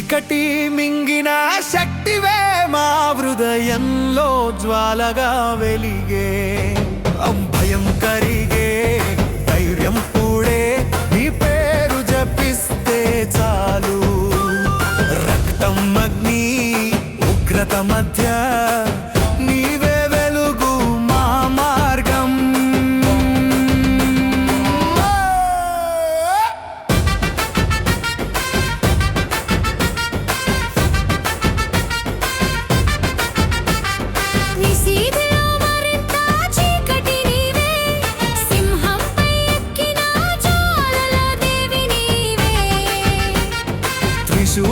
చీకటి మింగిన శక్తివే మా హృదయంలో జ్వాలగా వెలిగే. భయం కరిగే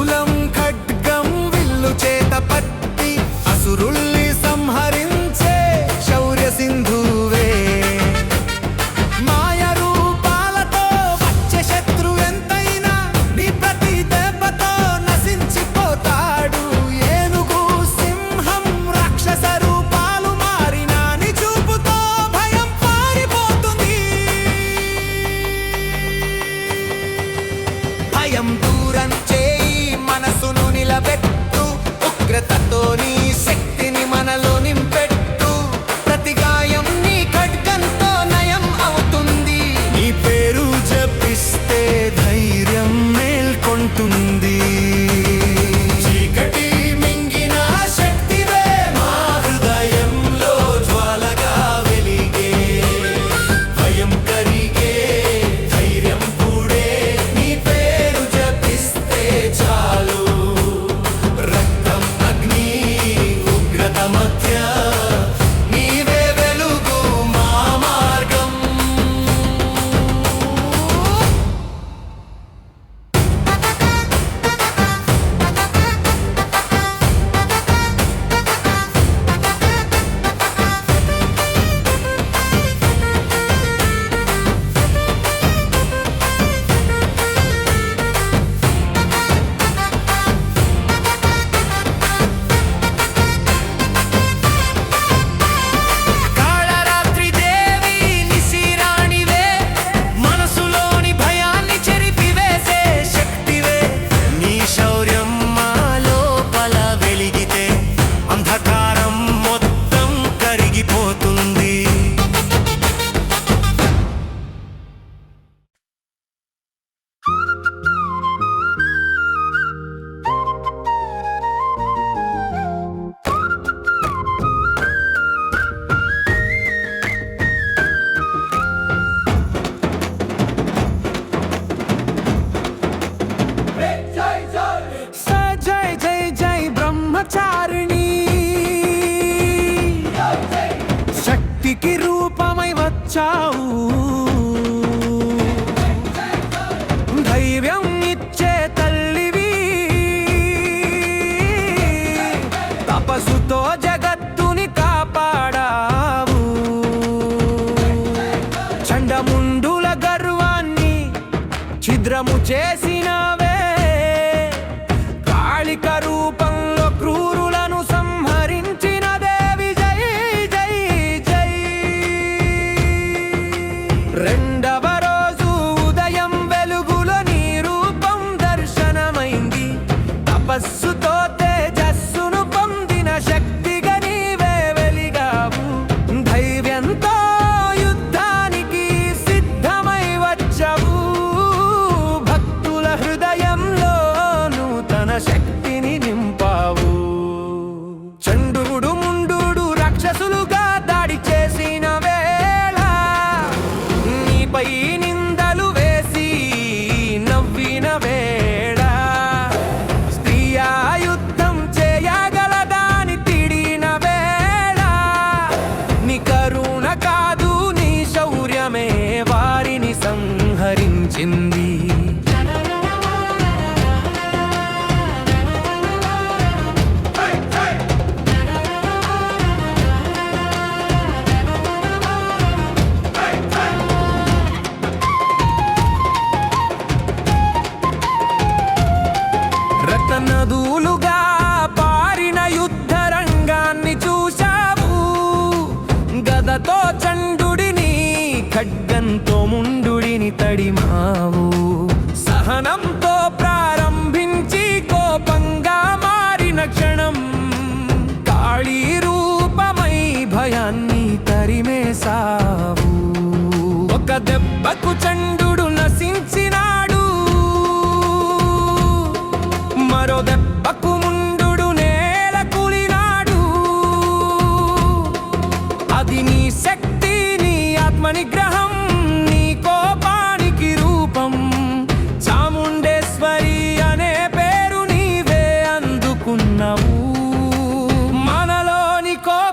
శూలం ఖడ్గం విల్లు చేత పట్టి అసురుల్ని సంహరించే శౌర్య సింధు ఛిద్రము చేసినవే In.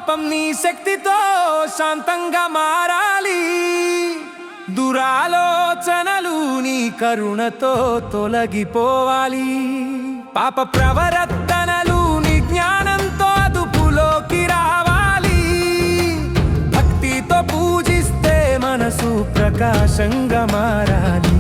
పాపం నీ శక్తితో శాంతంగా మారాలి. దురాలోచనలు నీ కరుణతో తొలగిపోవాలి. పాప ప్రవరత్తనలు నీ జ్ఞానంతో అదుపులోకి రావాలి. భక్తితో పూజిస్తే మనసు ప్రకాశంగా మారాలి.